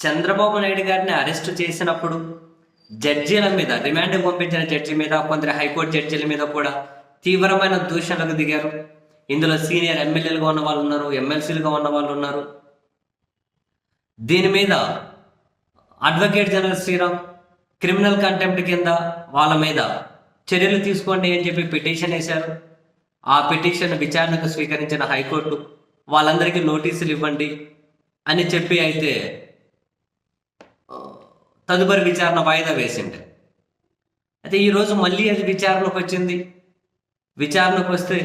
చంద్రబాబు నాయుడు గారిని అరెస్ట్ చేసినప్పుడు జడ్జీల మీద రిమాండ్ పంపించిన జడ్జి మీద కొందరు హైకోర్టు జడ్జీల మీద కూడా తీవ్రమైన దూషణలకు దిగారు. ఇందులో సీనియర్ ఎమ్మెల్యేలుగా ఉన్న వాళ్ళు ఉన్నారు ఎమ్మెల్సీలుగా ఉన్న వాళ్ళు ఉన్నారు. దీని మీద advocate general Sriram criminal contempt కింద వాళ్ళ మీద చర్యలు తీసుకోండి అని చెప్పి పిటిషన్ వేశారు. ఆ పిటిషన్ విచారణకు స్వీకరించిన హైకోర్టు వాళ్ళందరికీ నోటీసులు ఇవ్వండి అని చెప్పి అయితే తదుపరి విచారణ వాయిదా వేసిండే అయితే ఈరోజు మళ్ళీ అది విచారణకు వచ్చింది. విచారణకు వస్తే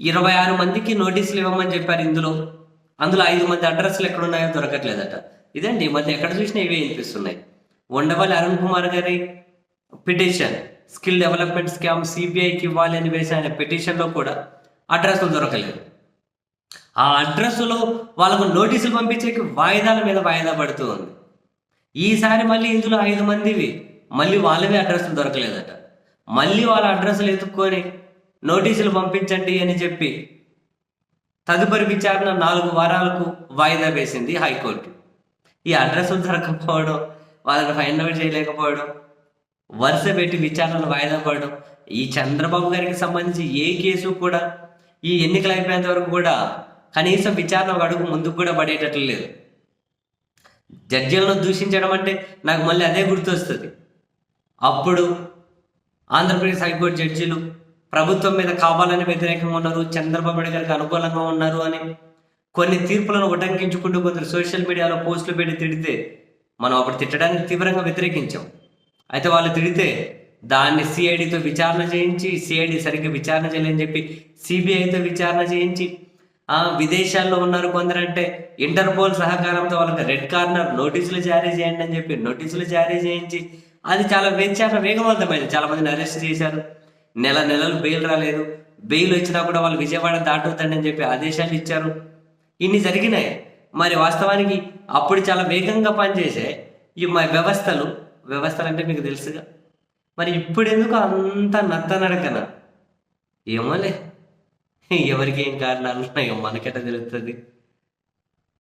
ఇరవై ఆరు మందికి నోటీసులు ఇవ్వమని చెప్పారు ఇందులో. అందులో ఐదు మంది అడ్రస్లు ఎక్కడున్నాయో దొరకట్లేదట. ఇదండి ఈ మధ్య ఎక్కడ చూసినా ఇవే వినిపిస్తున్నాయి. ఉండవల్లి అరుణ్ కుమార్ గారి పిటిషన్ స్కిల్ డెవలప్మెంట్ స్కామ్ సిబిఐకి ఇవ్వాలి అని వేసిన ఆయన పిటిషన్లో కూడా అడ్రస్లు దొరకలేదు. ఆ అడ్రస్లో వాళ్ళకు నోటీసులు పంపించేకి వాయిదాల మీద వాయిదా పడుతూ ఉంది. ఈసారి మళ్ళీ ఇందులో ఐదు మందివి. మళ్ళీ వాళ్ళవి అడ్రస్లు దొరకలేదట. మళ్ళీ వాళ్ళ అడ్రస్లు ఎత్తుక్కొని నోటీసులు పంపించండి అని చెప్పి తదుపరి విచారణ నాలుగు వారాలకు వాయిదా వేసింది హైకోర్టు. ఈ అడ్రస్లు దొరకకపోవడం వాళ్ళని ఫైండ్ అవుట్ చేయలేకపోవడం వరుస పెట్టి విచారణలు వాయిదా పడడం ఈ చంద్రబాబు గారికి సంబంధించి ఏ కేసు కూడా ఈ ఎన్నికలు అయిపోయేంత వరకు కూడా కనీసం విచారణ ఒక అడుగు ముందుకు కూడా పడేటట్లు లేదు. జడ్జీలను దూషించడం అంటే నాకు మళ్ళీ అదే గుర్తొస్తుంది. అప్పుడు ఆంధ్రప్రదేశ్ హైకోర్టు జడ్జీలు ప్రభుత్వం మీద కావాలని వ్యతిరేకంగా ఉన్నారు చంద్రబాబు నాయుడు గారికి అనుకూలంగా ఉన్నారు అని కొన్ని తీర్పులను ఉటంకించుకుంటూ కొందరు సోషల్ మీడియాలో పోస్టులు పెట్టి తిడితే మనం అప్పుడు తిట్టడానికి తీవ్రంగా వ్యతిరేకించాం. అయితే వాళ్ళు తిడితే దాన్ని సిఐడితో విచారణ చేయించి సిఐడి సరిగ్గా విచారణ చేయలేని చెప్పి సిబిఐతో విచారణ చేయించి ఆ విదేశాల్లో ఉన్నారు కొందరంటే ఇంటర్పోల్ సహకారంతో వాళ్ళకి రెడ్ కార్నర్ నోటీసులు జారీ చేయండి అని చెప్పి నోటీసులు జారీ చేయించి అది చాలా విచారణ వేగవంతమైంది. చాలా మందిని అరెస్ట్ చేశారు. నెల నెలలు బెయిల్ రాలేదు. బెయిల్ వచ్చినా కూడా వాళ్ళు విజయవాడ దాటొద్దండి అని చెప్పి ఆదేశాలు ఇచ్చారు. ఇన్ని జరిగినాయి. మరి వాస్తవానికి అప్పుడు చాలా వేగంగా పనిచేసే ఈ మా వ్యవస్థలు వ్యవస్థలు అంటే మీకు తెలుసుగా. మరి ఇప్పుడు ఎందుకు అంత నత్తనడకన? ఏమోలే. ఎవరికి ఏం కారణాలు ఉన్నాయో మనకెట తెలుస్తుంది